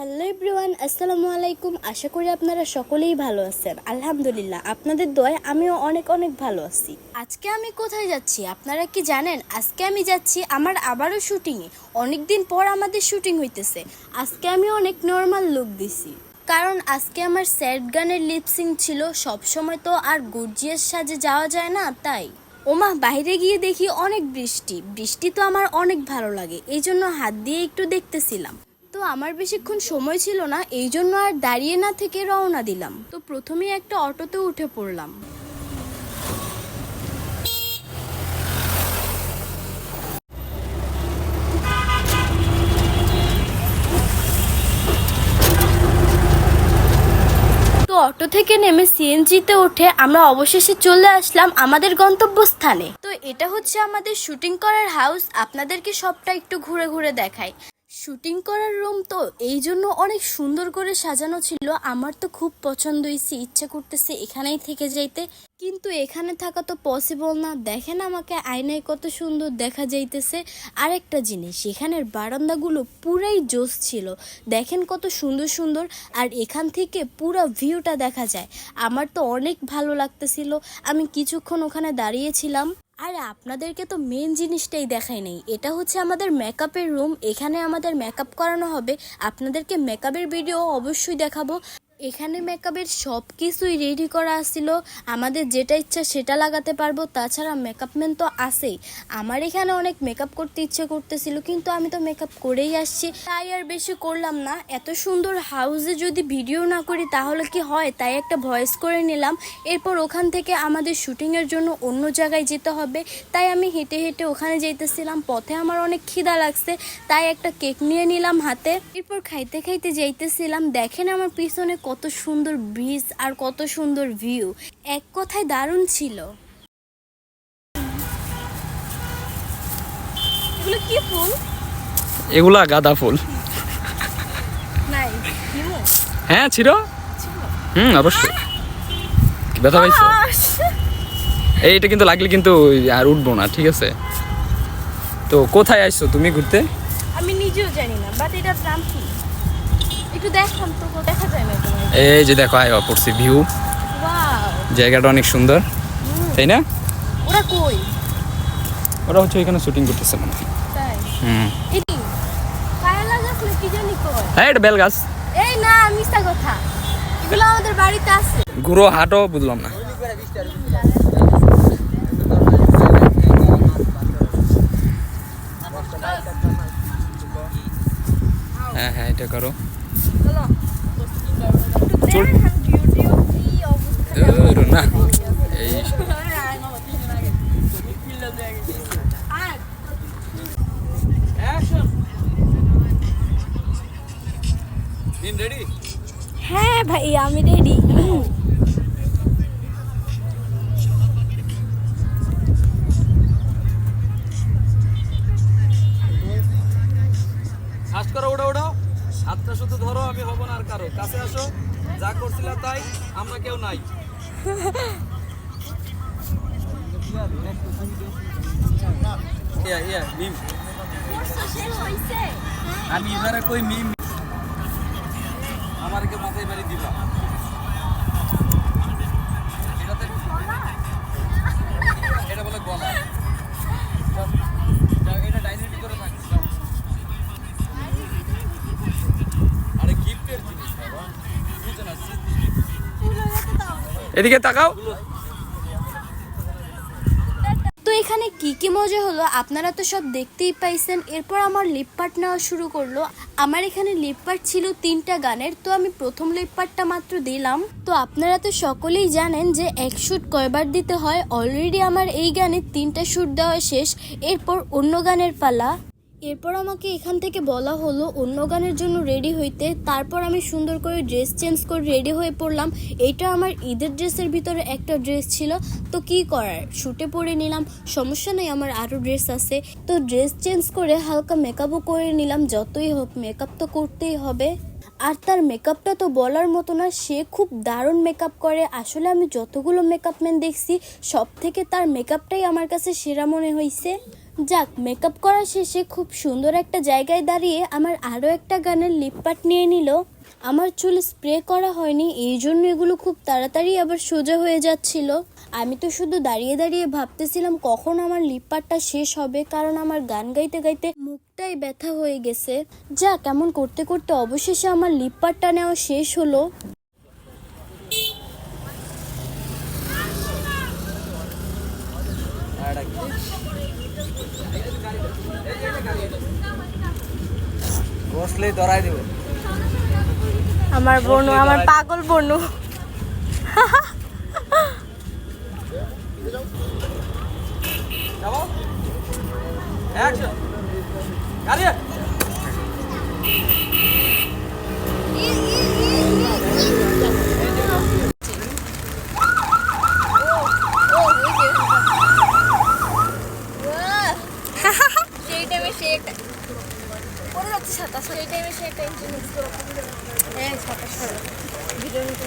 Hello everyone, আসসালামু আলাইকুম। আশা করি আপনারা সকলেই ভালো আছেন। আলহামদুলিল্লাহ, আপনাদের দয় আমিও অনেক অনেক ভালো আছি। আজকে আমি কোথায় যাচ্ছি? আপনারা কি জানেন? আজকে আমি যাচ্ছি আমার আবারও শুটিংয়ে। অনেক দিন পর আমাদের শুটিং হইতেছে। আজকে আমি অনেক নর্মাল লুক দিছি। কারণ আজকে আমার স্যাড গানের লিপসিং ছিল সব সময় তো আর গর্জিয়াস সাজে যাওয়া যায় না, তাই। ওমা, বাইরে গিয়ে দেখি অনেক বৃষ্টি। বৃষ্টি তো আমার অনেক ভালো লাগে এই জন্য হাত দিয়ে একটু দেখতেছিলাম। আমার বেশিক্ষণ সময় ছিল না, এই জন্য আর দাঁড়িয়ে না থেকে রওনা দিলাম। তো প্রথমে একটা অটোতে উঠে পড়লাম। অটো থেকে নেমে সিএনজিতে উঠে আমরা অবশেষে চলে আসলাম আমাদের গন্তব্যস্থানে। তো এটা হচ্ছে আমাদের শুটিং করার হাউস, আপনাদেরকে সবটা একটু ঘুরে ঘুরে দেখাই। শুটিং করার রুম তো এই জন্য অনেক সুন্দর করে সাজানো ছিল। আমার তো খুব পছন্দ হয়েছে ইচ্ছে করতেছে এখানেই থেকে যাইতে। কিন্তু এখানে থাকা তো পসিবল না। দেখেন আমাকে আয়নায় কত সুন্দর দেখা যাইতেছে। আরেকটা জিনিস, এখানের বারান্দাগুলো পুরাই জোস ছিল। দেখেন কত সুন্দর সুন্দর। আর এখান থেকে পুরো ভিউটা দেখা যায়। আমার তো অনেক ভালো লাগতেছিল। আমি কিছুক্ষণ ওখানে দাঁড়িয়েছিলাম। আর আপনাদেরকে তো মেন জিনিসটাই দেখাই নেই। এটা হচ্ছে আমাদের মেকআপের রুম এখানে আমাদের মেকআপ করানো হবে। আপনাদেরকে মেকআপের ভিডিও অবশ্যই দেখাবো। এখানে মেকআপের সব কিছুই রেডি করা আসছিল আমাদের যেটা ইচ্ছা সেটা লাগাতে পারব, তাছাড়া মেকআপ ম্যান তো আসেই আমার এখানে অনেক মেকআপ করতে ইচ্ছে করতেছিল, কিন্তু আমি তো মেকআপ করেই আসছি। তাই আর বেশি করলাম না। এত সুন্দর হাউসে যদি ভিডিও না করি, তাহলে কি হয়? তাই একটা ভয়েস করে নিলাম। এরপর ওখান থেকে আমাদের শুটিংয়ের জন্য অন্য জায়গায় যেতে হবে। তাই আমি হেঁটে হেঁটে ওখানে যেতেছিলাম পথে আমার অনেক খিদা লাগছে, তাই একটা কেক নিয়ে নিলাম হাতে। এরপর খাইতে খাইতে যাইতেছিলাম। দেখেন আমার পিছনে কত সুন্দর ব্রিজ আর কত সুন্দর ভিউ। এক কথায় দারুণ ছিল। এগুলো কি ফুল? এগুলা গাঁদা ফুল। হ্যাঁ ছিল? হুম অবশ্যই। ব্যথা পাইছো? এইটা কিন্তু লাগলে কিন্তু আর উঠবো না ঠিক আছে? তো কোথায় আসছো তুমি ঘুরতে? আমি নিজেও জানি না বাট এটার নাম কি একটু দেখান তো দেখা যায় না এই যে দেখো আয় পড়ছি ভিউ। জায়গাটা অনেক সুন্দর। তাই না? ওরা কই? ওরা হচ্ছে এখানে শুটিং করতেছে মনে হয়। তাই? হুম। হ্যাঁ এটা বেল গাছ। এই না মিথ্যা কথা। এগুলো আমাদের বাড়িতে আছে। ঘুরো হাঁটো বুঝলাম না। হ্যাঁ হ্যাঁ এটা করো। ধুর, না এই হ্যাঁ ভাই আমি রেডি হাতটা শুধু ধরো, আমি হব না আর কারও। কাছে আসো, যা করছিলাম তাই, আমরা কেউ নাই। আমি এবারে মিম? দিবা। এটা বলে গলা। এদিকে তাকাও। তো এখানে কি কি মজা হলো? আপনারা তো সব দেখতেই পাইছেন। এরপর আমার লিপ পার্ট নেওয়া শুরু করল। আমার এখানে লিপ পার্ট ছিল তিনটা গানের। তো আমি প্রথম লিপ পার্টটা মাত্র দিলাম। তো আপনারা তো সকলেই জানেন যে এক শুট কয়বার দিতে হয়। অলরেডি আমার এই গানে তিনটা শ্যুট দেওয়া শেষ। এরপর অন্য গানের পালা। এরপর আমাকে এখান থেকে বলা হলো অন্য গানের জন্য রেডি হইতে। তারপর আমি সুন্দর করে ড্রেস চেঞ্জ করে রেডি হয়ে পড়লাম। এইটা আমার ঈদের ড্রেসের ভিতরে একটা ড্রেস ছিল। তো কি করার? শুটে পরে নিলাম। সমস্যা নেই, আমার আরও ড্রেস আছে। তো ড্রেস চেঞ্জ করে হালকা মেকআপও করে নিলাম। যতই হোক মেকআপ তো করতেই হবে। আর তার মেকআপটা তো বলার মতো না, সে খুব দারুণ মেকআপ করে। আসলে আমি যতগুলো মেকআপ ম্যান দেখছি সব থেকে তার মেকআপটাই আমার কাছে সেরা মনে হয়েছে যাক মেকআপ করা শেষে খুব সুন্দর একটা জায়গায় দাঁড়িয়ে আমার আরও একটা গানের লিপপাট নিয়ে নিল। আমার চুল স্প্রে করা হয়নি, এই জন্য এগুলো খুব তাড়াতাড়ি আবার সোজা হয়ে যাচ্ছিল। আমি তো শুধু দাঁড়িয়ে দাঁড়িয়ে ভাবতেছিলাম কখন আমার লিপপাটটা শেষ হবে, কারণ আমার গান গাইতে গাইতে মুখটাই ব্যথা হয়ে গেছে। যা কেমন করতে করতে অবশেষে আমার লিপপাটটা নেওয়া শেষ হলো। বসলেই ধরাই দেবো। আমার বনু আমার পাগল বনু যাব অ্যাকশন গাড়ি সেই টাইমে সে একটা পরে যাচ্ছে সাতাশ সেই টাইমে সে একটা ইন্টারনেট হ্যাঁ সাতাশ ভিডিও নিতে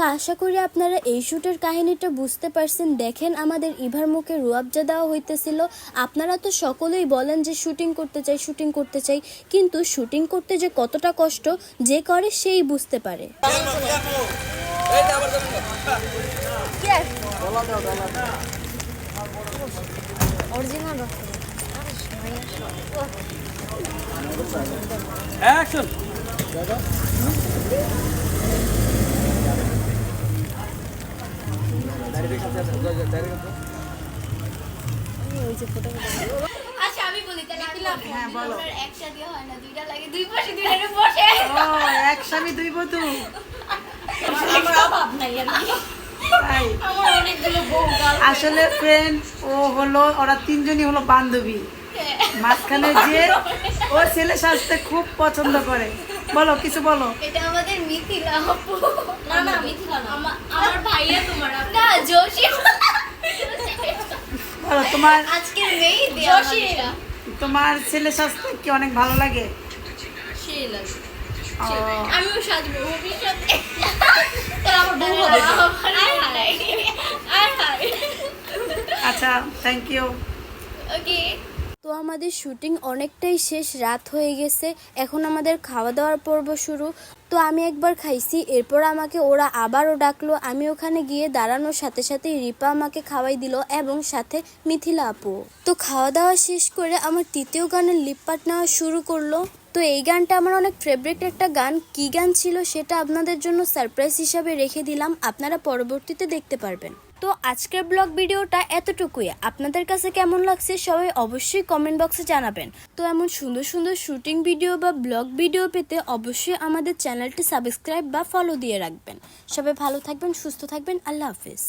তো আশা করি আপনারা এই শ্যুটের কাহিনীটা বুঝতে পারছেন। দেখেন আমাদের ইভার মুখে রুয়াবজা দেওয়া হইতেছিল। আপনারা তো সকলেই বলেন যে শুটিং করতে চাই, শুটিং করতে চাই, কিন্তু শুটিং করতে যে কতটা কষ্ট, যে করে সেই বুঝতে পারে। অরিজিনাল আচ্ছা আমি বলি তাহলে কি লাভ? হ্যাঁ বলো। একসাথে হয় না দুইটা লাগে দুই পাশে দুইটা বসে। ও এক স্বামী দুই বধূ। আমার অভাব নাই আর কি। তাই। আমার অনেকগুলো বউ গাল আসলে ফ্রেন্ড ও হলো ওরা তিনজনই হলো বান্ধবী। মাঝখানে যে ও ছেলে সাজতে খুব পছন্দ করে। বলো কিছু বলো। এটা আমাদের মিথিলা না না মিথিলা না। তোমার না জোশী। বলো তোমার আজকের মেয়ে জোশী। তোমার ছেলে সাজতে কি অনেক ভালো লাগে? আমিও সাজবো ভবিষ্যতে। আচ্ছা থ্যাংক ইউ ওকে তো আমাদের শুটিং অনেকটাই শেষ, রাত হয়ে গেছে। এখন আমাদের খাওয়া দাওয়ার পর্ব শুরু। তো আমি একবার খাইছি, এরপর আমাকে ওরা আবারও ডাকলো। আমি ওখানে গিয়ে দাঁড়ানোর সাথে সাথে রিপা আমাকে খাওয়াই দিল এবং সাথে মিথিলা আপু। তো খাওয়া দাওয়া শেষ করে আমার তৃতীয় গানের লিপপাট নেওয়া শুরু করল। তো এই গানটা আমার অনেক ফেভারিট একটা গান। কি গান ছিল সেটা আপনাদের জন্য সারপ্রাইজ হিসাবে রেখে দিলাম। আপনারা পরবর্তীতে দেখতে পারবেন। তো আজকের ব্লগ ভিডিওটা এতটুকুই। আপনাদের কাছে কেমন লাগছে সবাই অবশ্যই কমেন্ট বক্সে জানাবেন। তো এমন সুন্দর সুন্দর শুটিং ভিডিও বা ব্লগ ভিডিও পেতে অবশ্যই আমাদের চ্যানেলটি সাবস্ক্রাইব বা ফলো দিয়ে রাখবেন। সবাই ভালো থাকবেন, সুস্থ থাকবেন, আল্লাহ হাফিজ।